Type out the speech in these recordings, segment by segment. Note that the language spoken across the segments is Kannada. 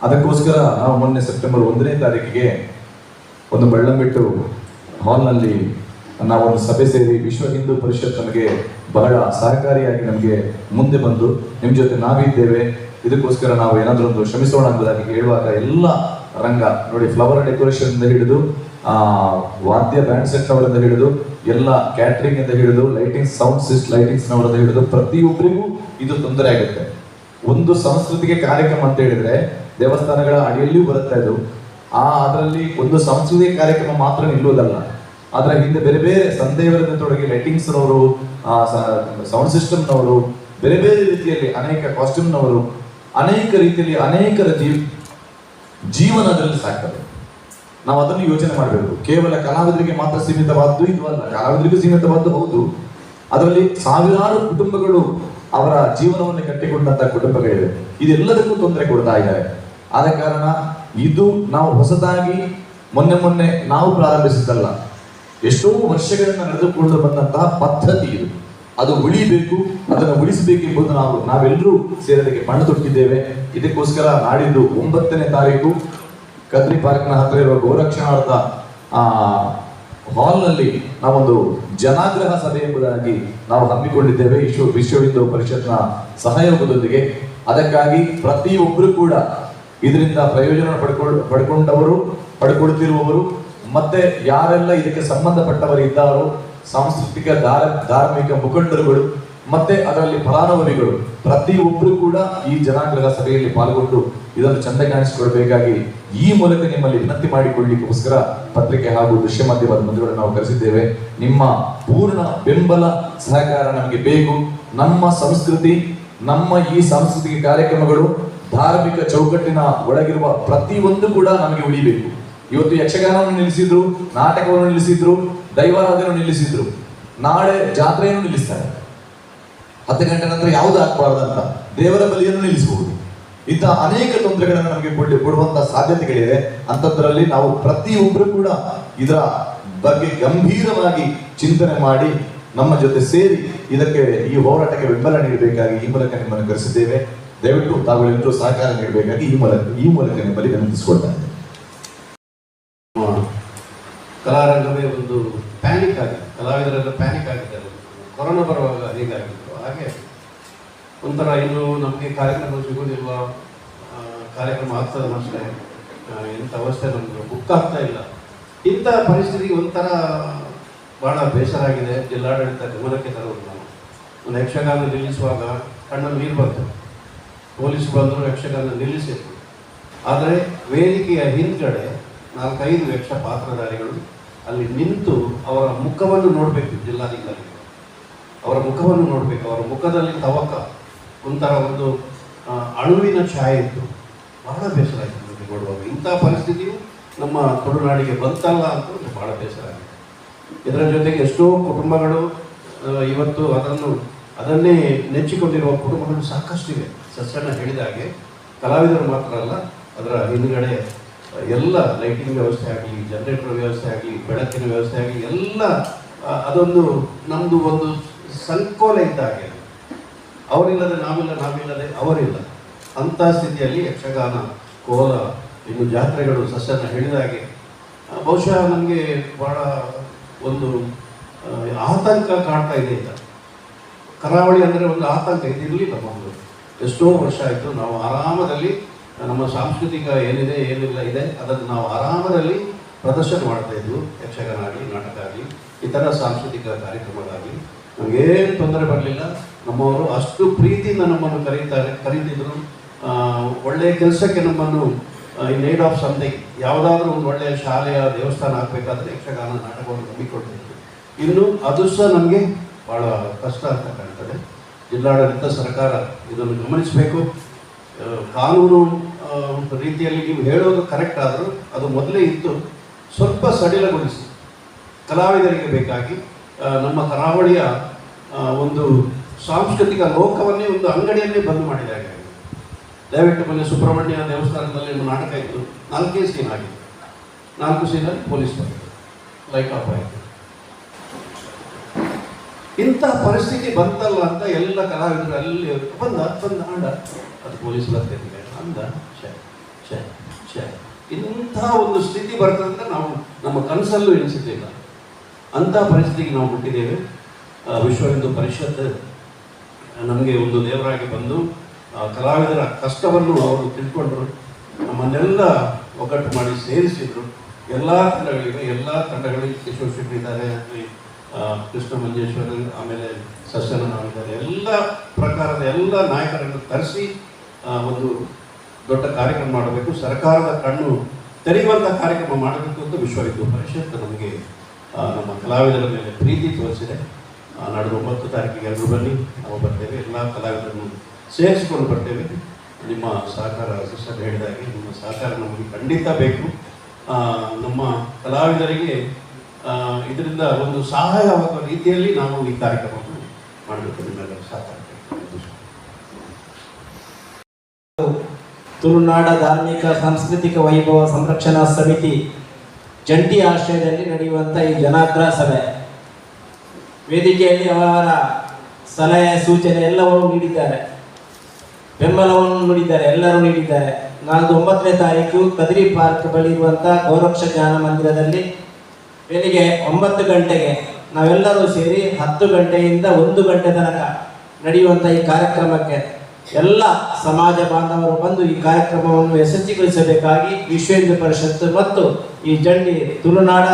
ಅದಕ್ಕೋಸ್ಕರ ನಾವು ಮೊನ್ನೆ ಸೆಪ್ಟೆಂಬರ್ ಒಂದನೇ ತಾರೀಕಿಗೆ ಒಂದು ಬೆಳ್ಳಂಬಿಟ್ಟು ಹಾಲ್ನಲ್ಲಿ ನಾವೊಂದು ಸಭೆ ಸೇರಿ ವಿಶ್ವ ಹಿಂದೂ ಪರಿಷತ್ ನಮಗೆ ಬಹಳ ಸಹಕಾರಿಯಾಗಿ ನಮಗೆ ಮುಂದೆ ಬಂದು ನಿಮ್ಮ ಜೊತೆ ನಾವಿದ್ದೇವೆ. ಇದಕ್ಕೋಸ್ಕರ ನಾವು ಏನಾದರೂ ಒಂದು ಶ್ರಮಿಸೋಣ ಅಂತದಾಗಿ ಹೇಳುವಾಗ ಎಲ್ಲ ರಂಗ ನೋಡಿ ಫ್ಲವರ್ ಡೆಕೋರೇಷನ್ ಇಂದ ಹಿಡಿದು ಆ, ವಾದ್ಯ ಬ್ಯಾಂಡ್ ಸೆಟ್ ಅವರಿಂದ ಹಿಡಿದು ಎಲ್ಲ ಕ್ಯಾಟ್ರಿಂಗ್ ಇಂದ ಹಿಡಿದು ಲೈಟಿಂಗ್ ಸೌಂಡ್ ಸಿಸ್ಟ್ ಲೈಟಿಂಗ್ಸ್ ಅವರಿಂದ ಹಿಡಿದು ಪ್ರತಿಯೊಬ್ಬರಿಗೂ ಇದು ತೊಂದರೆ ಆಗುತ್ತೆ. ಒಂದು ಸಂಸ್ಕೃತಿಗೆ ಕಾರ್ಯಕ್ರಮ ಅಂತ ಹೇಳಿದ್ರೆ ದೇವಸ್ಥಾನಗಳ ಅಡಿಯಲ್ಲಿಯೂ ಬರುತ್ತೆ ಅದು. ಆ, ಅದರಲ್ಲಿ ಒಂದು ಸಾಂಸ್ಕೃತಿಕ ಕಾರ್ಯಕ್ರಮ ಮಾತ್ರ ನಿಲ್ಲುವುದಲ್ಲ. ಅದರ ಹಿಂದೆ ಬೇರೆ ಬೇರೆ ಸಂದೇವರನ್ನ ತೊಡಗಿ ಲೈಟಿಂಗ್ಸ್ ಅವರು ಸೌಂಡ್ ಸಿಸ್ಟಮ್ನವರು, ಬೇರೆ ಬೇರೆ ರೀತಿಯಲ್ಲಿ ಅನೇಕ ಕಾಸ್ಟ್ಯೂಮ್ನವರು, ಅನೇಕ ರೀತಿಯಲ್ಲಿ ಅನೇಕರ ಜೀವ ಜೀವನ ಅದರಲ್ಲಿ ಸಾಕ್ತದೆ ನಾವು ಅದನ್ನು ಯೋಚನೆ ಮಾಡಬೇಕು. ಕೇವಲ ಕಲಾವಿದರಿಗೆ ಮಾತ್ರ ಸೀಮಿತವಾದ್ದು ಇದು ಅಲ್ಲ. ಕಲಾವಿದರಿಗೂ ಸೀಮಿತವಾದ್ದು ಹೌದು. ಅದರಲ್ಲಿ ಸಾವಿರಾರು ಕುಟುಂಬಗಳು ಅವರ ಜೀವನವನ್ನು ಕಟ್ಟಿಕೊಂಡಂತ ಕುಟುಂಬಗಳಿವೆ. ಇದೆಲ್ಲದಕ್ಕೂ ತೊಂದರೆ ಕೊಡ್ತಾ ಇದ್ದಾರೆ. ಆದ ಕಾರಣ ಇದು ನಾವು ಹೊಸದಾಗಿ ಮೊನ್ನೆ ಮೊನ್ನೆ ನಾವು ಪ್ರಾರಂಭಿಸಿದ್ದಲ್ಲ. ಎಷ್ಟೋ ವರ್ಷಗಳಿಂದ ನಡೆದುಕೊಂಡು ಬಂದಂತಹ ಪದ್ಧತಿ ಇದು. ಅದು ಉಳಿಬೇಕು, ಅದನ್ನು ಉಳಿಸಬೇಕೆಂಬುದು ನಾವು, ನಾವೆಲ್ಲರೂ ಸೇರೋದಕ್ಕೆ ಬಣ್ಣ ತೊಟ್ಟಿದ್ದೇವೆ. ಇದಕ್ಕೋಸ್ಕರ ನಾಡಿದ್ದು ಒಂಬತ್ತನೇ ತಾರೀಕು. ಕದ್ರಿ ಪಾರ್ಕ್ನ ಹತ್ತಿರ ಇರುವ ಗೋರಕ್ಷಣಾರ್ಥ ಆ ಹಾಲ್ನಲ್ಲಿ ನಾವೊಂದು ಜನಾಗ್ರಹ ಸಭೆ ಎಂಬುದಾಗಿ ನಾವು ಹಮ್ಮಿಕೊಂಡಿದ್ದೇವೆ. ವಿಶ್ವ ವಿಶ್ವ ಹಿಂದೂ ಪರಿಷತ್ನ ಸಹಯೋಗದೊಂದಿಗೆ. ಅದಕ್ಕಾಗಿ ಪ್ರತಿಯೊಬ್ಬರು ಕೂಡ ಇದರಿಂದ ಪ್ರಯೋಜನ ಪಡ್ಕೊಂಡು ಪಡ್ಕೊಂಡವರು, ಪಡ್ಕೊಳ್ತಿರುವವರು, ಮತ್ತೆ ಯಾರೆಲ್ಲ ಇದಕ್ಕೆ ಸಂಬಂಧಪಟ್ಟವರು ಇದ್ದಾರೋ, ಸಾಂಸ್ಕೃತಿಕ ಧಾರ, ಧಾರ್ಮಿಕ ಮುಖಂಡರುಗಳು, ಮತ್ತೆ ಅದರಲ್ಲಿ ಫಲಾನುಭವಿಗಳು, ಪ್ರತಿಯೊಬ್ಬರು ಕೂಡ ಈ ಜನಾಗ್ರಹ ಸಭೆಯಲ್ಲಿ ಪಾಲ್ಗೊಂಡು ಇದನ್ನು ಚಂದ ಕಾಣಿಸಿಕೊಡಬೇಕಾಗಿ ಈ ಮೂಲಕ ನಿಮ್ಮಲ್ಲಿ ವಿನಂತಿ ಮಾಡಿಕೊಳ್ಳಿಕ್ಕೋಸ್ಕರ ಪತ್ರಿಕೆ ಹಾಗೂ ದೃಶ್ಯ ಮಾಧ್ಯಮದ ಮಂದಿಗಳನ್ನು ನಾವು ಕರೆಸಿದ್ದೇವೆ. ನಿಮ್ಮ ಪೂರ್ಣ ಬೆಂಬಲ ಸಹಕಾರ ನಮಗೆ ಬೇಕು. ನಮ್ಮ ಸಂಸ್ಕೃತಿ, ನಮ್ಮ ಈ ಸಾಂಸ್ಕೃತಿಕ ಕಾರ್ಯಕ್ರಮಗಳು ಧಾರ್ಮಿಕ ಚೌಕಟ್ಟಿನ ಒಳಗಿರುವ ಪ್ರತಿಯೊಂದು ಕೂಡ ನಮಗೆ ಉಳಿಬೇಕು. ಇವತ್ತು ಯಕ್ಷಗಾನವನ್ನು ನಿಲ್ಲಿಸಿದ್ರು, ನಾಟಕವನ್ನು ನಿಲ್ಲಿಸಿದ್ರು, ದೈವಾರಾಧನೆ ನಿಲ್ಲಿಸಿದ್ರು. ನಾಳೆ ಜಾತ್ರೆಯನ್ನು ನಿಲ್ಲಿಸ್ತಾರೆ. ಹತ್ತು ಗಂಟೆ ನಂತರ ಯಾವುದು ಅಂತ ದೇವರ ಬಲಿಯನ್ನು ನಿಲ್ಲಿಸಬಹುದು ಇಂಥ ಅನೇಕ ತೊಂದರೆಗಳನ್ನು ನಮಗೆ ಕೊಡ್ಲಿ ಕೊಡುವಂತಹ ಸಾಧ್ಯತೆಗಳಿದೆ ಅಂಥದ್ರಲ್ಲಿ ನಾವು ಪ್ರತಿಯೊಬ್ಬರು ಕೂಡ ಇದರ ಬಗ್ಗೆ ಗಂಭೀರವಾಗಿ ಚಿಂತನೆ ಮಾಡಿ ನಮ್ಮ ಜೊತೆ ಸೇರಿ ಇದಕ್ಕೆ ಈ ಹೋರಾಟಕ್ಕೆ ಬೆಂಬಲ ನೀಡಬೇಕಾಗಿ ಈ ಮೂಲಕ ನಿಮ್ಮನ್ನು ಕರೆಸಿದ್ದೇವೆ. ದಯವಿಟ್ಟು ತಾವುಗಳೆಲ್ಲರೂ ಸಹಕಾರ ನೀಡಬೇಕಾಗಿ ಈ ಮೂಲಕ ಈ ಮೂಲಕ ನಿಮ್ಮಲ್ಲಿ ವಿನಂತಿಸಿಕೊಳ್ತಾ ನಮ್ಮ ಕಲಾರಂಗವೇ ಒಂದು ಪ್ಯಾನಿಕ್ ಆಗಿದೆ ಕಲಾವಿದರೆಲ್ಲ ಪ್ಯಾನಿಕ್ ಆಗಿದ್ದಾರೆ. ಕೊರೋನಾ ಬರುವಾಗ ಹೇಗಾಗಿತ್ತು ಹಾಗೆ ಒಂಥರ ಇನ್ನು ನಮಗೆ ಕಾರ್ಯಕ್ರಮ ಸಿಗೋದಿಲ್ವ ಆ, ಕಾರ್ಯಕ್ರಮ ಆಗ್ತದೆ ಅಷ್ಟೇ ಎಂಥ ಅವಸ್ಥೆ ನಮಗೆ ಬುಕ್ ಆಗ್ತಾ ಇಲ್ಲ. ಇಂಥ ಪರಿಸ್ಥಿತಿಗೆ ಒಂಥರ ಬಹಳ ಬೇಸರ ಆಗಿದೆ ಜಿಲ್ಲಾಡಳಿತ ಗಮನಕ್ಕೆ ತರುವುದು ನಾವು ಒಂದು ಯಕ್ಷಗಾನ ನಿಲ್ಲಿಸುವಾಗ ಕಣ್ಣಲ್ಲಿ ನೀರು ಬಂತು ಪೊಲೀಸ್ ಬಂದರು ಯಕ್ಷಗಾನ ನಿಲ್ಲಿಸಿದ್ರು ಆದರೆ ವೇದಿಕೆಯ ಹಿಂದ್ಗಡೆ ನಾಲ್ಕೈದು ಯಕ್ಷ ಪಾತ್ರಧಾರಿಗಳು ಅಲ್ಲಿ ನಿಂತು ಅವರ ಮುಖವನ್ನು ನೋಡಬೇಕು ಜಿಲ್ಲಾಧಿಕಾರಿಗಳು. ಅವರ ಮುಖವನ್ನು ನೋಡಬೇಕು. ಅವರ ಮುಖದಲ್ಲಿ ತವಕ. ಒಂಥರ ಒಂದು ಅಣುವಿನ ಛಾಯೆ ಇತ್ತು. ಬಹಳ ಬೇಸರ ಆಯಿತು ನಮಗೆ ನೋಡುವಾಗ. ಇಂಥ ಪರಿಸ್ಥಿತಿಯು ನಮ್ಮ ತುಳುನಾಡಿಗೆ ಬಂತಲ್ಲ ಅಂತ ಒಂದು ಬಹಳ ಬೇಸರ ಆಗಿದೆ. ಇದರ ಜೊತೆಗೆ ಎಷ್ಟೋ ಕುಟುಂಬಗಳು ಇವತ್ತು ಅದನ್ನು, ಅದನ್ನೇ ನೆಚ್ಚಿಕೊಂಡಿರುವ ಕುಟುಂಬಗಳು ಸಾಕಷ್ಟಿವೆ ಸಸ್ಯನ ಹೇಳಿದ ಹಾಗೆ, ಕಲಾವಿದರು ಮಾತ್ರ ಅಲ್ಲ, ಅದರ ಹಿಂದುಗಡೆ, ಎಲ್ಲ ಲೈಟಿಂಗ್ ವ್ಯವಸ್ಥೆ ಆಗಲಿ ಜನರೇಟರ್ ವ್ಯವಸ್ಥೆ ಆಗಲಿ, ಬೆಳಕಿನ ವ್ಯವಸ್ಥೆ ಆಗಲಿ, ಎಲ್ಲ ಅದೊಂದು ನಮ್ಮದು ಒಂದು ಸಂಕೋಲೆ ಇದ್ದ ಹಾಗೆ ಅವರಿಲ್ಲದೆ ನಾವಿಲ್ಲ ನಾವಿಲ್ಲದೆ ಅವರಿಲ್ಲ. ಅಂಥ ಸ್ಥಿತಿಯಲ್ಲಿ ಯಕ್ಷಗಾನ, ಕೋಲ, ಇನ್ನು ಜಾತ್ರೆಗಳು, ಸಸ್ಯನ ಹೇಳಿದಾಗೆ ಬಹುಶಃ ನಮಗೆ ಭಾಳ ಒಂದು ಆತಂಕ ಕಾಣ್ತಾ ಇದೆ ಅಂತ. ಕರಾವಳಿ ಅಂದರೆ ಒಂದು ಆತಂಕ ಇದಿರಲಿಲ್ಲ ಮೊದಲು ಎಷ್ಟೋ ವರ್ಷ ಆಯಿತು, ನಾವು ಆರಾಮದಲ್ಲಿ, ನಮ್ಮ ಸಾಂಸ್ಕೃತಿಕ ಏನಿದೆ, ಏನಿಲ್ಲ ಇದೆ, ಅದನ್ನು ನಾವು ಆರಾಮದಲ್ಲಿ ಪ್ರದರ್ಶನ ಮಾಡ್ತಾ ಇದ್ವು. ಯಕ್ಷಗಾನ ಆಗಲಿ, ನಾಟಕ ಆಗಲಿ, ಇತರ ಸಾಂಸ್ಕೃತಿಕ ಕಾರ್ಯಕ್ರಮಗಳಾಗಲಿ. ನಮಗೇನು ತೊಂದರೆ ಬರಲಿಲ್ಲ. ನಮ್ಮವರು ಅಷ್ಟು ಪ್ರೀತಿಯಿಂದ ನಮ್ಮನ್ನು ಕರೀತಾರೆ, ಕರೀತಿದ್ರು. ಒಳ್ಳೆಯ ಕೆಲಸಕ್ಕೆ ನಮ್ಮನ್ನು ಇನ್ ಏಡ್ ಆಫ್ ಸಮಥಿಂಗ್ ಯಾವುದಾದ್ರೂ ಒಂದು ಒಳ್ಳೆಯ ಶಾಲೆಯ ದೇವಸ್ಥಾನ ಆಗಬೇಕಾದ್ರೆ ಯಕ್ಷಗಾನ ನಾಟಕವನ್ನು ನಂಬಿಕೊಳ್ತಿದ್ರು ಇನ್ನು ಅದು ಸಹ ನಮಗೆ ಭಾಳ ಕಷ್ಟ ಅಂತ ಕಾಣ್ತದೆ. ಜಿಲ್ಲಾಡಳಿತ ಸರ್ಕಾರ ಇದನ್ನು ಗಮನಿಸಬೇಕು. ಕಾನೂನು ರೀತಿಯಲ್ಲಿ ನೀವು ಹೇಳೋದು ಕರೆಕ್ಟ್ ಆದರೂ ಅದು ಮೊದಲೇ ಇತ್ತು ಸ್ವಲ್ಪ ಸಡಿಲಗೊಳಿಸಿ. ಕಲಾವಿದರಿಗೆ ಬೇಕಾಗಿ ನಮ್ಮ ಕರಾವಳಿಯ ಒಂದು ಸಾಂಸ್ಕೃತಿಕ ಲೋಕವನ್ನೇ ಒಂದು ಅಂಗಡಿಯನ್ನೇ ಬಂದ್ ಮಾಡಿದೆ ಹಾಗೆ. ದಯವಿಟ್ಟು ಮೊನ್ನೆ ಸುಬ್ರಹ್ಮಣ್ಯ ದೇವಸ್ಥಾನದಲ್ಲಿ ಒಂದು ನಾಟಕ ಇತ್ತು. ನಾಲ್ಕೇ ಸೀನ್ ಆಗಿದೆ. ನಾಲ್ಕು ಸೀನಲ್ಲಿ ಪೊಲೀಸ್ ಬಂದಿದೆ. ಲೈಟ್ ಆಫ್ ಆಯಿತು ಇಂಥ ಪರಿಸ್ಥಿತಿ ಬಂತಲ್ಲ ಅಂತ ಎಲ್ಲ ಕಲಾವಿದರು ಅಲ್ಲಿ ಬಂದ ಬಂದ ಆಂಡ ಅದು ಪೊಲೀಸ್ ಬರ್ತಿದ್ದೆ ಅಂದ, ಛೆ ಇಂಥ ಒಂದು ಸ್ಥಿತಿ ಬರ್ತದೆ ಅಂತ ನಾವು ನಮ್ಮ ಕನಸಲ್ಲೂ ಎನಿಸಿದ್ದಿಲ್ಲ ಅಂಥ ಪರಿಸ್ಥಿತಿಗೆ ನಾವು ಹುಟ್ಟಿದ್ದೇವೆ ವಿಶ್ವ ಹಿಂದೂ ಪರಿಷತ್ ನಮಗೆ ಒಂದು ದೇವರಾಗಿ ಬಂದು ಕಲಾವಿದರ ಕಷ್ಟವನ್ನು ಅವರು ತಿಳ್ಕೊಂಡ್ರು. ನಮ್ಮನ್ನೆಲ್ಲ ಒಗ್ಗಟ್ಟು ಮಾಡಿ ಸೇರಿಸಿದ್ರು. ಎಲ್ಲ ತಂಡಗಳಿಗೆ ಎಲ್ಲ ತಂಡಗಳಿಗೆ ಕಿಶೋರ್ ಶೆಟ್ಟಿ ಇದ್ದಾರೆ ಕೃಷ್ಣ ಮಂಜೇಶ್ವರ, ಆಮೇಲೆ ನಾವಿದ್ದಾರೆ ಎಲ್ಲ ಪ್ರಕಾರದ ಎಲ್ಲ ನಾಯಕರನ್ನು ತರಿಸಿ ಒಂದು ದೊಡ್ಡ ಕಾರ್ಯಕ್ರಮ ಮಾಡಬೇಕು. ಸರ್ಕಾರದ ಕಣ್ಣು ತೆರೆಯುವಂಥ ಕಾರ್ಯಕ್ರಮ ಮಾಡಬೇಕು ಅಂತ ವಿಶ್ವ ಹಿಂದೂ ಪರಿಷತ್ ನಮಗೆ ನಮ್ಮ ಕಲಾವಿದರ ಮೇಲೆ ಪ್ರೀತಿ ತೋರಿಸಿದೆ. ನಾಡ್ದು ಒಂಬತ್ತು ತಾರೀಕಿಗೆ ಎಲ್ಲರೂ ಬನ್ನಿ, ನಾವು ಬರ್ತೇವೆ. ಎಲ್ಲ ಕಲಾವಿದರನ್ನು ಸೇರಿಸಿಕೊಂಡು ಬರ್ತೇವೆ. ನಿಮ್ಮ ಸಹಕಾರ ಸಿಸ್ಟರ್ ಹೇಳಿದಾಗೆ ನಿಮ್ಮ ಸಹಕಾರ ನಮಗೆ ಖಂಡಿತ ಬೇಕು. ನಮ್ಮ ಕಲಾವಿದರಿಗೆ ಇದರಿಂದ ಒಂದು ಸಹಾಯವಾಗುವ ರೀತಿಯಲ್ಲಿ ನಾವು ಈ ಕಾರ್ಯಕ್ರಮವನ್ನು ಮಾಡಬೇಕು. ನಿಮ್ಮೆಲ್ಲರೂ ಸಹಕಾರ. ತುಳುನಾಡ ಧಾರ್ಮಿಕ ಸಾಂಸ್ಕೃತಿಕ ವೈಭವ ಸಂರಕ್ಷಣಾ ಸಮಿತಿ ಜಂಟಿ ಆಶ್ರಯದಲ್ಲಿ ನಡೆಯುವಂಥ ಈ ಜನಾಗ್ರ ಸಭೆ. ವೇದಿಕೆಯಲ್ಲಿ ಅವರ ಸಲಹೆ, ಸೂಚನೆ ಎಲ್ಲವನ್ನೂ ನೀಡಿದ್ದಾರೆ. ಬೆಂಬಲವನ್ನು ನೀಡಿದ್ದಾರೆ, ಎಲ್ಲರೂ ನೀಡಿದ್ದಾರೆ. ನಾಲ್ಕು ಒಂಬತ್ತನೇ ತಾರೀಕು ಕದ್ರಿ ಪಾರ್ಕ್ ಬಳಿ ಇರುವಂಥ ಗೌರಕ್ಷ ಜ್ಞಾನ ಮಂದಿರದಲ್ಲಿ ಬೆಳಿಗ್ಗೆ ಒಂಬತ್ತು ಗಂಟೆಗೆ ನಾವೆಲ್ಲರೂ ಸೇರಿ ಹತ್ತು ಗಂಟೆಯಿಂದ ಒಂದು ಗಂಟೆ ತನಕ ನಡೆಯುವಂಥ ಈ ಕಾರ್ಯಕ್ರಮಕ್ಕೆ ಎಲ್ಲ ಸಮಾಜ ಬಾಂಧವರು ಬಂದು ಈ ಕಾರ್ಯಕ್ರಮವನ್ನು ಯಶಸ್ವಿಗೊಳಿಸಬೇಕಾಗಿ ವಿಶ್ವೇಂದ್ರ ಪರಿಷತ್ ಮತ್ತು ಈ ಜಂಡಿ ತುಳುನಾಡ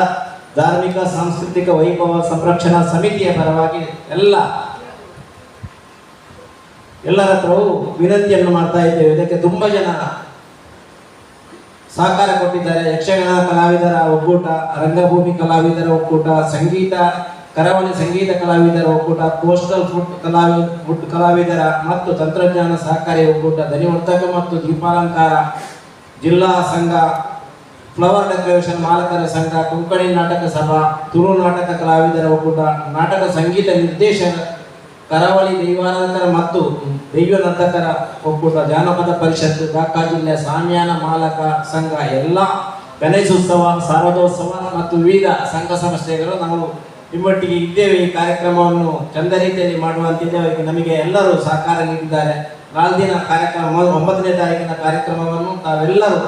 ಧಾರ್ಮಿಕ ಸಾಂಸ್ಕೃತಿಕ ವೈಭವ ಸಂರಕ್ಷಣಾ ಸಮಿತಿಯ ಪರವಾಗಿ ಎಲ್ಲ ಎಲ್ಲರ ಹತ್ರವೂ ವಿನಂತಿಯನ್ನು ಮಾಡ್ತಾ ಇದ್ದೇವೆ. ಇದಕ್ಕೆ ತುಂಬ ಜನ ಸಹಕಾರ ಕೊಟ್ಟಿದ್ದಾರೆ. ಯಕ್ಷಗಾನ ಕಲಾವಿದರ ಒಕ್ಕೂಟ, ರಂಗಭೂಮಿ ಕಲಾವಿದರ ಒಕ್ಕೂಟ, ಸಂಗೀತ ಕರಾವಳಿ ಸಂಗೀತ ಕಲಾವಿದರ ಒಕ್ಕೂಟ, ಕೋಸ್ಟಲ್ ಫುಡ್ ಕಲಾವಿ, ಫುಡ್ ಕಲಾವಿದರ ಮತ್ತು ತಂತ್ರಜ್ಞಾನ ಸಹಕಾರಿ ಒಕ್ಕೂಟ, ಧ್ವನಿವರ್ಧಕ ಮತ್ತು ದೀಪಾಲಂಕಾರ, ಜಿಲ್ಲಾ ಸಂಘ, ಫ್ಲವರ್ ಡೆಕೋರೇಷನ್ ಮಾಲಕರ ಸಂಘ, ಕೊಂಕಣಿ ನಾಟಕ ಸಭಾ, ತುಳು ನಾಟಕ ಕಲಾವಿದರ ಒಕ್ಕೂಟ, ನಾಟಕ ಸಂಗೀತ ನಿರ್ದೇಶಕ ಕರಾವಳಿ ದೈವಾನಂದರ ಮತ್ತು ದೈವನಂದಕರ ಒಕ್ಕೂಟ, ಜಾನಪದ ಪರಿಷತ್ ದಾಖಾ ಜಿಲ್ಲೆ ಸಾಮ್ಯಾನ ಮಾಲಕ ಸಂಘ, ಎಲ್ಲ ಗಣೇಶೋತ್ಸವ ಶಾರದೋತ್ಸವ ಮತ್ತು ವಿವಿಧ ಸಂಘ ಸಂಸ್ಥೆಗಳು ನಾವು ನಿಮ್ಮೊಟ್ಟಿಗೆ ಇದ್ದೇವೆ ಈ ಕಾರ್ಯಕ್ರಮವನ್ನು ಚಂದ ರೀತಿಯಲ್ಲಿ ಮಾಡುವಂತಿದ್ದೇವೆ ನಮಗೆ ಎಲ್ಲರೂ ಸಹಕಾರ ನೀಡಿದ್ದಾರೆ. ನಾಲ್ಕು ದಿನ ಕಾರ್ಯಕ್ರಮ, ಒಂಬತ್ತನೇ ತಾರೀಕಿನ ಕಾರ್ಯಕ್ರಮವನ್ನು ತಾವೆಲ್ಲರೂ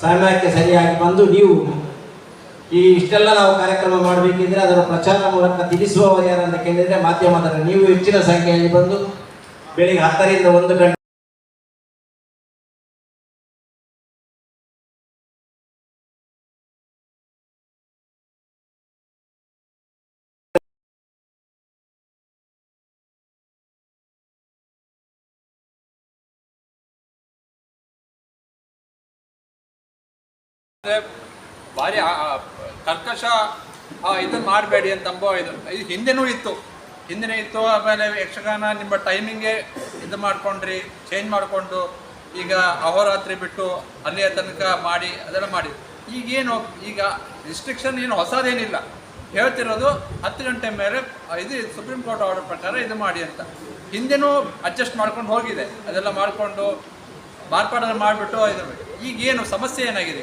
ಸಮಯಕ್ಕೆ ಸರಿಯಾಗಿ ಬಂದು ನೀವು ಈ ಇಷ್ಟೆಲ್ಲ ನಾವು ಕಾರ್ಯಕ್ರಮ ಮಾಡಬೇಕಿದ್ರೆ ಅದರ ಪ್ರಚಾರ ಮೂಲಕ ತಿಳಿಸುವವರು ಯಾರಂತ ಕೇಳಿದರೆ ಮಾಧ್ಯಮದ ನೀವು ಹೆಚ್ಚಿನ ಸಂಖ್ಯೆಯಲ್ಲಿ ಬಂದು ಬೆಳಿಗ್ಗೆ ಹತ್ತರಿಂದ ಒಂದು ಗಂಟೆ ಭಾರಿ ಕರ್ಕಶ ಇದನ್ನು ಮಾಡಬೇಡಿ ಅಂತ ಅಂಬೋ ಇದು. ಇದು ಹಿಂದೆನೂ ಇತ್ತು. ಹಿಂದಿನ ಇತ್ತು, ಆಮೇಲೆ ಯಕ್ಷಗಾನ ನಿಮ್ಮ ಟೈಮಿಂಗೇ ಇದು ಮಾಡ್ಕೊಂಡ್ರಿ ಚೇಂಜ್ ಮಾಡಿಕೊಂಡು ಈಗ ಅಹೋರಾತ್ರಿ ಬಿಟ್ಟು ಅಲ್ಲಿಯ ತನಕ ಮಾಡಿ, ಅದೆಲ್ಲ ಮಾಡಿ. ಈಗೇನು, ಈಗ ರಿಸ್ಟ್ರಿಕ್ಷನ್ ಏನು ಹೊಸದೇನಿಲ್ಲ. ಹೇಳ್ತಿರೋದು ಹತ್ತು ಗಂಟೆ ಮೇಲೆ ಇದು ಸುಪ್ರೀಂ ಕೋರ್ಟ್ ಆರ್ಡರ್ ಪ್ರಕಾರ ಇದು ಮಾಡಿ ಅಂತ. ಹಿಂದೆನೂ ಅಡ್ಜಸ್ಟ್ ಮಾಡ್ಕೊಂಡು ಹೋಗಿದೆ. ಅದೆಲ್ಲ ಮಾಡಿಕೊಂಡು ಮಾರ್ಪಾಡನ್ನು ಮಾಡಿಬಿಟ್ಟು ಇದು ಈಗೇನು ಸಮಸ್ಯೆ ಏನಾಗಿದೆ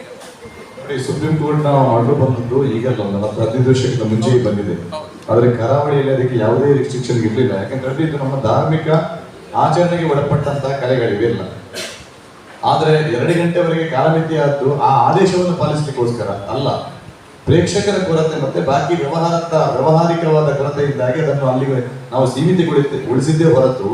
ಈಗ? ಸುಪ್ರೀಂ ಕೋರ್ಟ್ನ ಆರ್ಡರ್ ಬಂದದ್ದು ಈಗಲ್ಲ ಒಂದು ಹತ್ತು ಹದಿನೈದು ವರ್ಷಕ್ಕಿಂತ ಮುಂಚೆ ಬಂದಿದೆ. ಆದ್ರೆ ಕರಾವಳಿಯಲ್ಲಿ ಅದಕ್ಕೆ ಯಾವುದೇ ರಿಸ್ಟ್ರಿಕ್ಷನ್ ಇರಲಿಲ್ಲ. ಯಾಕಂದ್ರೆ ಇದು ನಮ್ಮ ಧಾರ್ಮಿಕ ಆಚರಣೆಗೆ ಒಳಪಟ್ಟಂತಹ ಕಲೆಗಳಿವೆಲ್ಲ ಆದ್ರೆ ಎರಡು ಗಂಟೆವರೆಗೆ ಕಾಲಮಿತಿ ಆದ್ದು ಆ ಆದೇಶವನ್ನು ಪಾಲಿಸಲಿಕ್ಕೋಸ್ಕರ ಅಲ್ಲ. ಪ್ರೇಕ್ಷಕರ ಕೊರತೆ ಮತ್ತೆ ಬಾಕಿ ವ್ಯವಹಾರ ವ್ಯವಹಾರಿಕವಾದ ಕೊರತೆಯಿಂದಾಗಿ ಅದನ್ನು ಅಲ್ಲಿಗೆ ನಾವು ಸೀಮಿತಗೊಳಿಸಿದ್ದೇ ಹೊರತು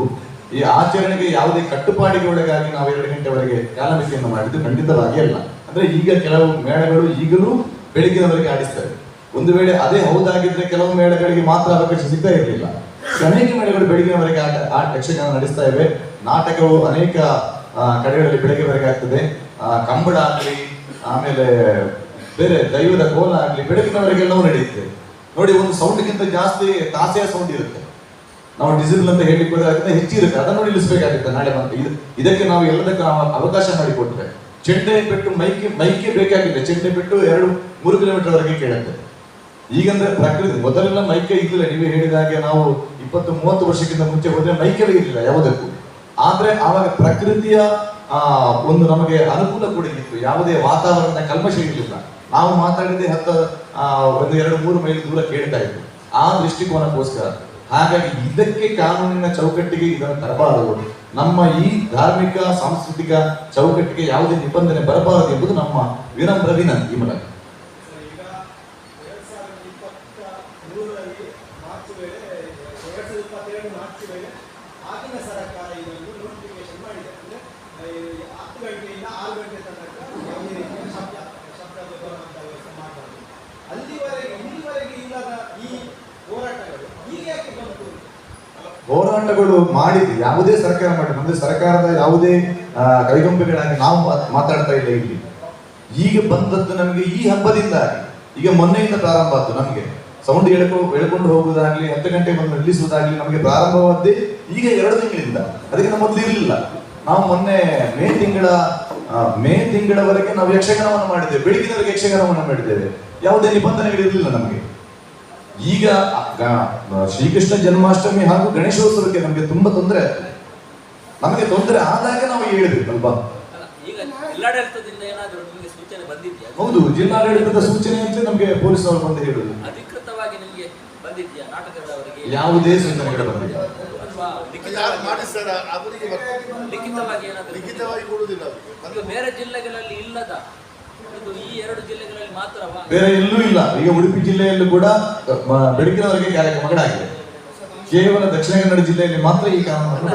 ಈ ಆಚರಣೆಗೆ ಯಾವುದೇ ಕಟ್ಟುಪಾಡಿಗೆ ಒಳಗಾಗಿ ನಾವು ಎರಡು ಗಂಟೆವರೆಗೆ ಕಾಲಮಿತಿಯನ್ನು ಮಾಡಿದ್ದು ಖಂಡಿತವಾಗಿ ಅಲ್ಲ. ಅಂದ್ರೆ ಈಗ ಕೆಲವು ಮೇಳಗಳು ಈಗಲೂ ಬೆಳಗ್ಗಿನವರೆಗೆ ಆಡಿಸ್ತವೆ ಒಂದು ವೇಳೆ ಅದೇ ಹೌದಾಗಿದ್ರೆ ಕೆಲವು ಮೇಳಗಳಿಗೆ ಮಾತ್ರ ಅವಕಾಶ ಸಿಗ್ತಾ ಇರಲಿಲ್ಲ. ಅನೇಕ ಮೇಳಗಳು ಬೆಳಗ್ಗಿನವರೆಗೆ ಯಕ್ಷಗಾನ ನಡೆಸ್ತಾ ಇವೆ. ನಾಟಕವು ಅನೇಕ ಕಡೆಗಳಲ್ಲಿ ಬೆಳಗ್ಗೆವರೆಗೆ ಆಗ್ತದೆ. ಕಂಬಳ ಆಗ್ಲಿ, ಆಮೇಲೆ ಬೇರೆ ದೈವದ ಕೋಲ ಆಗ್ಲಿ ಬೆಳಗಿನವರೆಗೆಲ್ಲವೂ ನಡೆಯುತ್ತೆ. ನೋಡಿ, ಒಂದು ಸೌಂಡ್ಗಿಂತ ಜಾಸ್ತಿ ತಾಸೆಯ ಸೌಂಡ್ ಇರುತ್ತೆ. ನಾವು ಡಿಜಿಟಲ್ ಅಂತ ಹೇಳಿ ಬರೋದಕ್ಕಿಂತ ಹೆಚ್ಚಿರುತ್ತೆ. ಅದನ್ನು ನಿಲ್ಲಿಸಬೇಕಾಗುತ್ತೆ ನಾಳೆ ಮತ್ತೆ ಇದು, ಇದಕ್ಕೆ ನಾವು ಎಲ್ಲದಕ್ಕೂ ನಾವು ಅವಕಾಶ ಮಾಡಿಕೊಟ್ರೆ ಚೆಂಡೆ ಬಿಟ್ಟು ಮೈಕೆ ಮೈಕೆ ಬೇಕಾಗಿದೆ ಚೆಂಡೆ ಬಿಟ್ಟು ಎರಡು, ಮೂರು ಕಿಲೋಮೀಟರ್ ವರೆಗೆ ಕೇಳುತ್ತೆ. ಈಗಂದ್ರೆ ಪ್ರಕೃತಿ, ಮೊದಲೆಲ್ಲ ಮೈಕೆ ಇರಲಿಲ್ಲ. ನೀವೇ ಹೇಳಿದ ಹಾಗೆ ನಾವು ಇಪ್ಪತ್ತು, ಮೂವತ್ತು ವರ್ಷಕ್ಕಿಂತ ಮುಂಚೆ ಹೋದ್ರೆ ಮೈಕೆ ಇರಲಿಲ್ಲ ಯಾವುದಕ್ಕೂ. ಆದ್ರೆ ಆವಾಗ ಪ್ರಕೃತಿಯ ಒಂದು ನಮಗೆ ಅನುಕೂಲ ಕೂಡ ಇತ್ತು. ಯಾವುದೇ ವಾತಾವರಣದ ಕಲ್ಮಶ ಇರಲಿಲ್ಲ. ನಾವು ಮಾತಾಡಿದ್ದೆ ಹತ್ತ ಒಂದು ಎರಡು, ಮೂರು ಮೈಲ್ ದೂರ ಕೇಳ್ತಾ ಇತ್ತು ಆ ದೃಷ್ಟಿಕೋನಕ್ಕೋಸ್ಕರ. ಹಾಗಾಗಿ ಇದಕ್ಕೆ ಕಾನೂನಿನ ಚೌಕಟ್ಟಿಗೆ ಇದನ್ನು ತರಬಾರದು. ನಮ್ಮ ಈ ಧಾರ್ಮಿಕ, ಸಾಂಸ್ಕೃತಿಕ ಚೌಕಟ್ಟಿಗೆ ಯಾವುದೇ ನಿಬಂಧನೆ ಬರಬಾರದು ಎಂಬುದು ನಮ್ಮ ವಿನಮ್ರ ವಿನಂತಿ ಮೂಲಕ ಬಂತು ಹೋರಾಟಗಳು ಮಾಡಿದ್ದು ಯಾವುದೇ ಸರ್ಕಾರ ಮಾಡಿ ನಮ್ದು ಸರ್ಕಾರದ ಯಾವುದೇ ಕೈಗೊಂಬೆಗಳಾಗಿ ನಾವು ಮಾತಾಡ್ತಾ ಇಲ್ಲ ಇಲ್ಲಿ. ಈಗ ಬಂದದ್ದು ನಮಗೆ ಈ ಹಬ್ಬದಿಂದ ಈಗ ಮೊನ್ನೆಯಿಂದ ಪ್ರಾರಂಭ ಆಯ್ತು ನಮಗೆ. ಸೌಂಡ್ ಎಳ್ಕೊ ಎಳ್ಕೊಂಡು ಹೋಗುವುದಾಗ್ಲಿ, ಹತ್ತು ಗಂಟೆ ಬಂದು ನಿಲ್ಲಿಸುವುದಾಗ್ಲಿ ನಮಗೆ ಪ್ರಾರಂಭವಾದ್ದೇ ಈಗ ಎರಡು ತಿಂಗಳಿಂದ. ಅದಕ್ಕಿಂತ ಮೊದಲು ಇರಲಿಲ್ಲ. ನಾವು ಮೊನ್ನೆ ಮೇ ತಿಂಗಳ ಮೇ ತಿಂಗಳವರೆಗೆ ನಾವು ಯಕ್ಷಗಾನವನ್ನು ಮಾಡಿದ್ದೇವೆ. ಬೆಳಗಿನವರೆಗೆ ಯಕ್ಷಗಾನವನ್ನು ಮಾಡಿದ್ದೇವೆ. ಯಾವುದೇ ನಿಬಂಧನೆಗಳಿರಲಿಲ್ಲ ನಮಗೆ. ಈಗ ಶ್ರೀಕೃಷ್ಣ ಜನ್ಮಾಷ್ಟಮಿ ಹಾಗೂ ಗಣೇಶೋತ್ಸವಕ್ಕೆ ನಮಗೆ ತುಂಬಾ ತೊಂದರೆ ಆಗ್ತದೆ ನಮಗೆ ತೊಂದರೆ ಆದಾಗ ನಾವು ಹೇಳಿದ್ವಿ ಅಲ್ವಾ ಅಲ್ಲ, ಈಗ ಜಿಲ್ಲಾಡಳಿತದಿಂದ ಏನಾದರೂ ನಿಮಗೆ ಸೂಚನೆ ಬಂದಿದೆಯಾ ಹೌದು ಜಿಲ್ಲಾಡಳಿತದ ಸೂಚನೆ ಅಂತ ನಮಗೆ ಪೊಲೀಸರು ಬಂದು ಹೇಳುದು ಅಧಿಕೃತವಾಗಿ ನಿಮಗೆ ಬಂದಿದೆಯಾ ನಾಟಕದವರಿಗೆ ಯಾವುದೇ ಸೂಚನೆಗಳು ಬಂದಿಲ್ಲ ಲಿಖಿತವಾಗಿ ಲಿಖಿತವಾಗಿ ಏನಾದರೂ ಲಿಖಿತವಾಗಿ ಕೊಡುವುದಿಲ್ಲ ಅವರಿಗೆ ಈಗ ಬೇರೆ ಜಿಲ್ಲೆಗಳಲ್ಲಿ ಇಲ್ಲದ ಬೇರೆ ಎಲ್ಲೂ ಇಲ್ಲ. ಈಗ ಉಡುಪಿ ಜಿಲ್ಲೆಯಲ್ಲೂ ಕೂಡ ಮ- ಬೆಳಗಿನವರೆಗೆ ಕಾರ್ಯಕ್ರಮಗಳಾಗಿದೆ ಕೇವಲ ದಕ್ಷಿಣ ಕನ್ನಡ ಜಿಲ್ಲೆಯಲ್ಲಿ ಮಾತ್ರ ಈ ಕಾನೂನು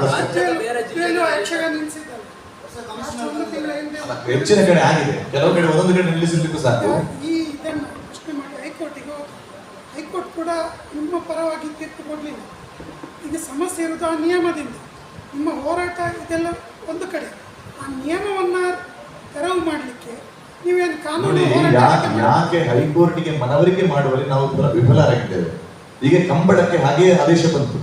ಹೆಚ್ಚಿನ ಕಡೆ ಆಗಿದೆ. ಕೆಲವು ಕಡೆ ಒಂದೊಂದು ಕಡೆ ನಿಲ್ಲಿಸಲಿಕ್ಕೂ ಸಾಧ್ಯ. ಈ ಇದನ್ನು ಪ್ರಶ್ನೆ ಮಾಡಿ ಹೈಕೋರ್ಟಿಗೆ ಹೈಕೋರ್ಟ್ ಕೂಡ ನಿಮ್ಮ ಪರವಾಗಿ ತೀರ್ಪು ಕೊಡಲಿಲ್ಲ. ಈಗ ಸಮಸ್ಯೆ ಇರೋದು ಆ ನಿಯಮದಿಂದ. ನಿಮ್ಮ ಹೋರಾಟ ಇದೆಲ್ಲ ಒಂದು ಕಡೆ. ಆ ನಿಯಮವನ್ನು ತೆರವು ಮಾಡಲಿಕ್ಕೆ ನೀವೇನು ಕಾನೂನು ನೋಡಿ ಯಾಕೆ ಹೈಕೋರ್ಟ್ಗೆ ಮನವರಿಕೆ ಮಾಡುವಲ್ಲಿ ನಾವು ವಿಫಲ- ವಿಫಲರಾಗಿದ್ದೇವೆ? ಈಗ ಕಂಬಳಕ್ಕೆ ಹಾಗೆಯೇ ಆದೇಶ ಬಂತು.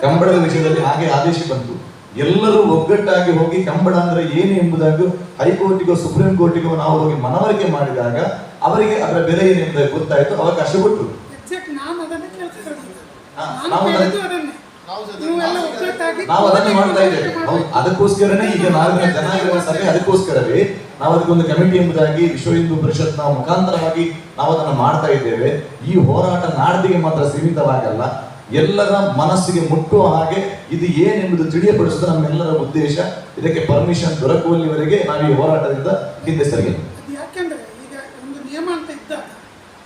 ಕಂಬಳದ ವಿಷಯದಲ್ಲಿ ಹಾಗೆ ಆದೇಶ ಬಂತು. ಎಲ್ಲರೂ ಒಗ್ಗಟ್ಟಾಗಿ ಹೋಗಿ ಕಂಬಳ ಅಂದ್ರೆ ಏನು ಎಂಬುದಾಗಿ ಹೈಕೋರ್ಟಿಗೋ ಸುಪ್ರೀಂ ಕೋರ್ಟಿಗೋ ನಾವು ಹೋಗಿ ಮನವರಿಕೆ ಮಾಡಿದಾಗ ಅವರಿಗೆ ಅದರ ಬೆಲೆ ಏನೆಂಬುದಾಗಿ ಗೊತ್ತಾಯ್ತು ಅವಕಾಶ ಕೊಟ್ಟರು. ನಾವು ಅದನ್ನೇ- ನಾವು ನೀವು ನಾವು ನಾವು ಮಾಡ್ತಾ ಇದ್ದೇವೆ. ಹೌದು ಅದಕ್ಕೋಸ್ಕರನೇ ಈಗ ನಾಲ್ಕನೇ ಜನಾಂಗಗಳ ಸಭೆ ಅದಕ್ಕೋಸ್ಕರವೇ ನಾವು ಅದಕ್ಕೊಂದು ಕಮಿಟಿ ಎಂಬುದಾಗಿ ವಿಶ್ವ ಹಿಂದೂ ಪರಿಷತ್ನ ಮುಖಾಂತರವಾಗಿ ನಾವು ಅದನ್ನು ಮಾಡ್ತಾ ಇದ್ದೇವೆ. ಈ ಹೋರಾಟ ನಾಡ್ದಿಗೆ ಮಾತ್ರ ಸೀಮಿತವಾಗಲ್ಲ. ಎಲ್ಲರ ಮನಸ್ಸಿಗೆ ಮುಟ್ಟುವ ಹಾಗೆ ಇದು ಏನೆಂಬುದು ತಿಳಿಯಪಡಿಸುವುದು ನಮ್ಮೆಲ್ಲರ ಉದ್ದೇಶ. ಇದಕ್ಕೆ ಪರ್ಮಿಷನ್ ದೊರಕುವಲ್ಲಿವರೆಗೆ ನಾವು ಈ ಹೋರಾಟದಿಂದ ಹಿಂದೆ ಸರಿ ಯಾಕೆಂದ್ರೆ ಈಗ ಒಂದು ನಿಯಮ ಅಂತ ಇದ್ದಾಗ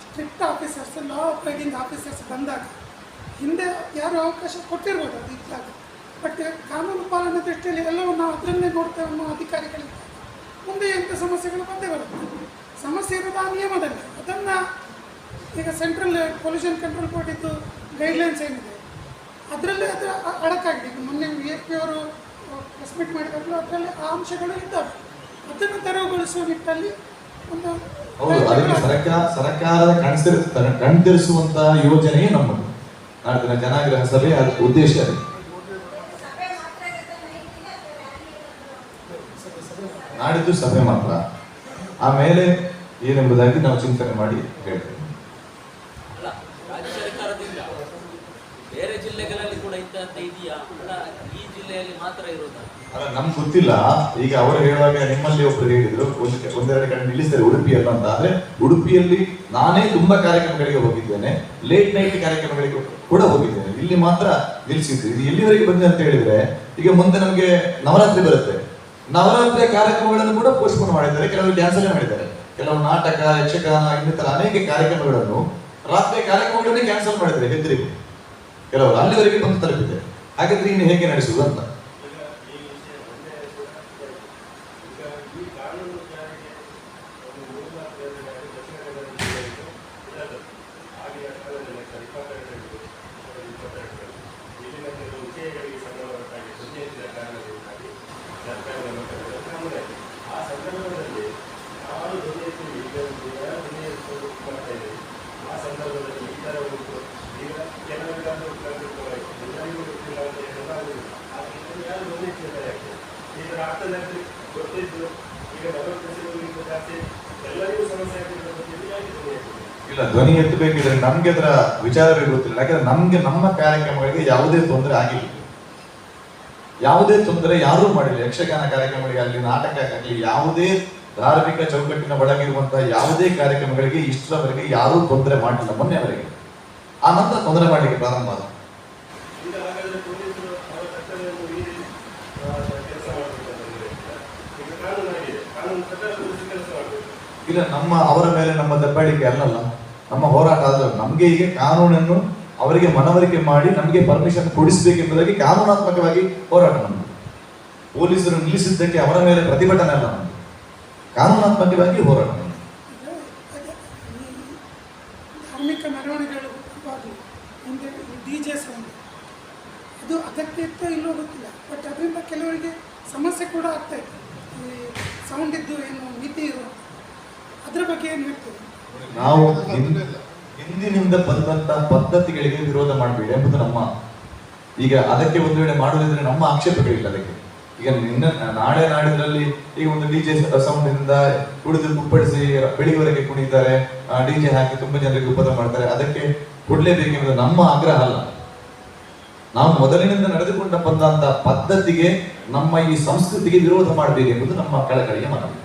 strict officers law operating officers ಬಂದಾಗ ಹಿಂದೆ ಯಾರು ಅವಕಾಶ ಕೊಟ್ಟಿರ್ಬೋದು ಅದು ಇದ್ದಾಗ. ಬಟ್ ಕಾನೂನು ಪಾಲನೆ ದೃಷ್ಟಿಯಲ್ಲಿ ಎಲ್ಲವೂ ನಾವು ಅದರಲ್ಲೇ ನೋಡ್ತೇವೆ ಅನ್ನೋ ಅಧಿಕಾರಿಗಳಿಗೆ ಮುಂದೆ ಎಂಥ ಸಮಸ್ಯೆಗಳು ಬಂದೇ ಬರುತ್ತೆ. ಸಮಸ್ಯೆ ಇರೋದು ಆ ನಿಯಮದಲ್ಲಿ. ಅದನ್ನು ಈಗ ಸೆಂಟ್ರಲ್ ಪೊಲ್ಯೂಷನ್ ಕಂಟ್ರೋಲ್ ಬೋರ್ಡ್ ಇದ್ದು ಗೈಡ್ಲೈನ್ಸ್ ಏನಿದೆ. ಅದರಲ್ಲೇ ಅದರ ಅಡಕಾಗಿದೆ. ಮೊನ್ನೆ ವಿ ಎಫ್ ಪಿ ಅವರು ಸಬ್ಮಿಟ್ ಮಾಡಿದಾಗಲು ಅದರಲ್ಲಿ ಆ ಅಂಶಗಳು ಇದ್ದಾವೆ. ಅದನ್ನು ತೆರವುಗೊಳಿಸುವ ನಿಟ್ಟಲ್ಲಿ ಒಂದು ಸರ್ಕಾರದ ಕಣ್ತರಿಸುವಂತಹ ಯೋಜನೆಯೇ ನಮ್ಮದು. ನಾಡಿನ ಜನಾಗ್ರಹ ಸಭೆ ಅದ್ರ ಉದ್ದೇಶ ಅದೇ. ನಾಡಿದ್ದು ಸಭೆ ಮಾತ್ರ. ಆಮೇಲೆ ಏನೆಂಬುದಾಗಿ ನಾವು ಚಿಂತನೆ ಮಾಡಿ ಹೇಳ್ತೇವೆ. ಬೇರೆ ಜಿಲ್ಲೆಗಳಲ್ಲಿ ಕೂಡ ಅಂತ ಇದೆಯಾ? ಜಿಲ್ಲೆಯಲ್ಲಿ ಮಾತ್ರ ಇರೋದು ಅಲ್ಲ, ನಮ್ಗೆ ಗೊತ್ತಿಲ್ಲ. ಈಗ ಅವರು ಹೇಳುವಾಗ ನಿಮ್ಮಲ್ಲಿ ಒಬ್ರು ಹೇಳಿದ್ರು, ಒಂದು ಒಂದೆರಡು ಕಡೆ ನಿಲ್ಲಿಸ್ತಾರೆ ಉಡುಪಿಯಲ್ಲಿ ಅಂತ. ಆದ್ರೆ ಉಡುಪಿಯಲ್ಲಿ ನಾನೇ ತುಂಬಾ ಕಾರ್ಯಕ್ರಮಗಳಿಗೆ ಹೋಗಿದ್ದೇನೆ. ಲೇಟ್ ನೈಟ್ ಕಾರ್ಯಕ್ರಮಗಳಿಗೆ ಕೂಡ ಹೋಗಿದ್ದೇನೆ. ಇಲ್ಲಿ ಮಾತ್ರ ನಿಲ್ಲಿಸಿದ್ರು ಇದು ಎಲ್ಲಿವರೆಗೆ ಬಂದಿದೆ ಅಂತ ಹೇಳಿದ್ರೆ, ಈಗ ಮುಂದೆ ನಮಗೆ ನವರಾತ್ರಿ ಬರುತ್ತೆ. ನವರಾತ್ರಿಯ ಕಾರ್ಯಕ್ರಮಗಳನ್ನು ಕೂಡ ಪೋಸ್ಟ್ಪೋನ್ ಮಾಡಿದ್ದಾರೆ. ಕೆಲವರು ಕ್ಯಾನ್ಸಲ್ ಮಾಡಿದ್ದಾರೆ. ಕೆಲವು ನಾಟಕ, ಯಕ್ಷಗಾನ, ಇನ್ನಿತರ ಅನೇಕ ಕಾರ್ಯಕ್ರಮಗಳನ್ನು ರಾತ್ರಿ ಕಾರ್ಯಕ್ರಮಗಳನ್ನೇ ಕ್ಯಾನ್ಸಲ್ ಮಾಡಿದ್ದಾರೆ ಹೆದರಿಗೂ ಕೆಲವರು ಅಲ್ಲಿವರೆಗೆ ಬಂದು ತಲುಪಿದೆ ಹಾಗಾದ್ರೆ ಇನ್ನು ಹೇಗೆ ನಡೆಸುವುದು ಅಂತ? ಧ್ವನಿ ಎತ್ತಬೇಕಿದ್ರೆ ನಮ್ಗೆ ಅದರ ವಿಚಾರವೇ ಗೊತ್ತಿಲ್ಲ. ಯಾಕಂದ್ರೆ ನಮ್ಗೆ ನಮ್ಮ ಕಾರ್ಯಕ್ರಮಗಳಿಗೆ ಯಾವುದೇ ತೊಂದರೆ ಆಗಿಲ್ಲ. ಯಾವುದೇ ತೊಂದರೆ ಯಾರೂ ಮಾಡಿಲ್ಲ. ಯಕ್ಷಗಾನ ಕಾರ್ಯಕ್ರಮಗಳಿಗೆ ಆಗಲಿ ನಾಟಕಕ್ಕಾಗಲಿ ಯಾವುದೇ ಧಾರ್ಮಿಕ ಚೌಕಟ್ಟಿನ ಒಳಗಿರುವಂತಹ ಯಾವುದೇ ಕಾರ್ಯಕ್ರಮಗಳಿಗೆ ಇಷ್ಟರವರೆಗೆ ಯಾರೂ ತೊಂದರೆ ಮಾಡಿಲ್ಲ ಮೊನ್ನೆವರೆಗೆ ಆ ನಂತರ ತೊಂದರೆ ಮಾಡಲಿಕ್ಕೆ ಪ್ರಾರಂಭ ಆದ. ಇಲ್ಲ ನಮ್ಮ ಅವರ ಮೇಲೆ ನಮ್ಮ ದಬ್ಬಾಳಿಕೆ ಅಲ್ಲಲ್ಲ. ನಮ್ಮ ಹೋರಾಟ ಆದರೂ ನಮಗೆ ಈಗ ಕಾನೂನನ್ನು ಅವರಿಗೆ ಮನವರಿಕೆ ಮಾಡಿ ನಮಗೆ ಪರ್ಮಿಷನ್ ಕೊಡಿಸಬೇಕೆಂಬುದಾಗಿ ಕಾನೂನಾತ್ಮಕವಾಗಿ ಹೋರಾಟ ನಮ್ಮದು ಪೊಲೀಸರು ನಿಲ್ಲಿಸಿದ್ದಕ್ಕೆ ಅವರ ಮೇಲೆ ಪ್ರತಿಭಟನೆ ಅಲ್ಲ ನಮ್ಮದು ಕಾನೂನಾತ್ಮಕವಾಗಿ ಹೋರಾಟ ಧಾರ್ಮಿಕ ಮೆರವಣಿಗೆಗಳು ಹಿಂದೆ ಡಿ ಸೌಂಡ್. ಅದು ಅದಕ್ಕೆ ಇತ್ತೋ ಗೊತ್ತಿಲ್ಲ. ಬಟ್ ಅದರಿಂದ ಕೆಲವರಿಗೆ ಸಮಸ್ಯೆ ಕೂಡ ಆಗ್ತಾ ಇದೆ ಈ ಸೌಂಡ್ ಇದ್ದು ಏನು, ಮಿತಿ ಇರೋ, ಅದ್ರ ಬಗ್ಗೆ ಏನು ಹೇಳ್ತೀವಿ ನಾವು ಹಿಂದಿನಿಂದ ಬಂದಂತ ಪದ್ಧತಿಗಳಿಗೆ ವಿರೋಧ ಮಾಡಬೇಡಿ ಎಂಬುದು ನಮ್ಮ ಈಗ ಅದಕ್ಕೆ ಒಂದು ವೇಳೆ ಮಾಡುವುದಿದ್ರೆ ನಮ್ಮ ಆಕ್ಷೇಪಗಳಿಲ್ಲ ಅದಕ್ಕೆ. ಈಗ ನಿನ್ನ ನಾಳೆ ನಾಡಿನಲ್ಲಿ ಈಗ ಒಂದು ಡಿಜೆ ಸೌಂಡ್ ಇಂದ ಕುಡಿದು ಕುಪ್ಪಡಿಸಿ ಬೆಳಿಗ್ವರೆಗೆ ಕುಣಿತಾರೆ ಡಿಜೆ ಹಾಕಿ ತುಂಬಾ ಜನರಿಗೆ ಉಪದ್ರ ಮಾಡ್ತಾರೆ, ಅದಕ್ಕೆ ಕೊಡ್ಲೇಬೇಕೆಂಬುದು ನಮ್ಮ ಆಗ್ರಹ ಅಲ್ಲ. ನಾವು ಮೊದಲಿನಿಂದ ನಡೆದುಕೊಂಡ ಬಂದಂತ ಪದ್ಧತಿಗೆ ನಮ್ಮ ಈ ಸಂಸ್ಕೃತಿಗೆ ವಿರೋಧ ಮಾಡಬೇಕೆಂಬುದು ನಮ್ಮ ಕಳಕಳಿಯ ಮನವಿ.